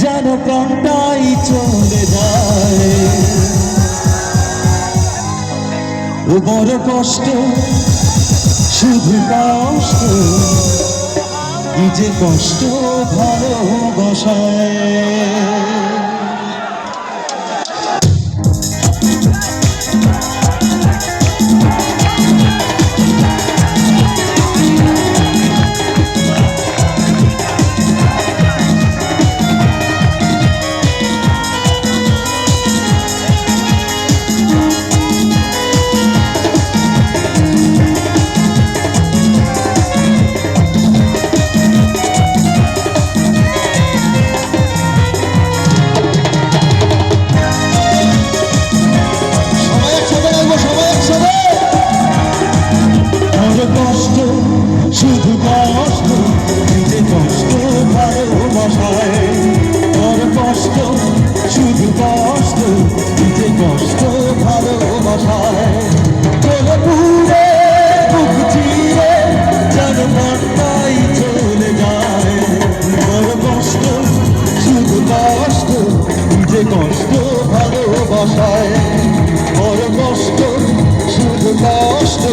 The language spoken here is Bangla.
যেন প্রাণটাই চলে যায়। বড় কষ্ট শুধু কষ্ট। কি যে কষ্ট ভালোবাসায় কষ্ট, শুধু কষ্ট, যে কষ্ট ভালোবাসায় বড় কষ্ট, শুধু কষ্ট, যে কষ্ট ভালোবাসায় চলে পুরে, বুক চিরে, যেন মনটাই চলে যায়। কষ্ট ভালোবাসায় বড় কষ্ট, শুধু কষ্ট